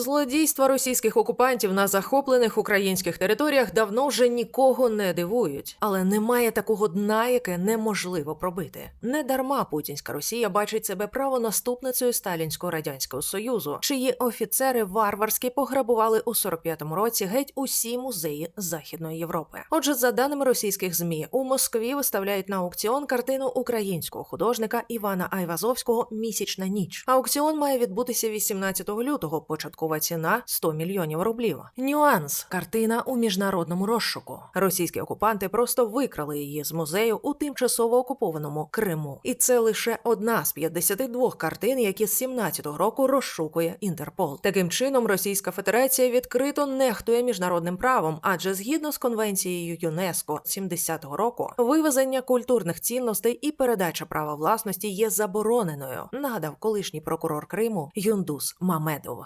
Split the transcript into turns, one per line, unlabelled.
Злодійства російських окупантів на захоплених українських територіях давно вже нікого не дивують, але немає такого дна, яке неможливо пробити. Недарма путінська Росія бачить себе правонаступницею сталінського радянського союзу, чиї офіцери варварськи пограбували у 45-му році геть усі музеї Західної Європи. Отже, за даними російських змі, у Москві виставляють на аукціон картину українського художника Івана Айвазовського Місячна ніч. Аукціон має відбутися 18 лютого. Початкова ціна 100 мільйонів рублів. Нюанс картина у міжнародному розшуку. Російські окупанти просто викрали її з музею у тимчасово окупованому Криму. І це лише одна з 52 картин, які з 17-го року розшукує Інтерпол. Таким чином, Російська Федерація відкрито нехтує міжнародним правом, адже згідно з конвенцією ЮНЕСКО 70-го року вивезення культурних цінностей і передача права власності є забороненою. Нагадав колишній прокурор Криму Юндус Мамедов.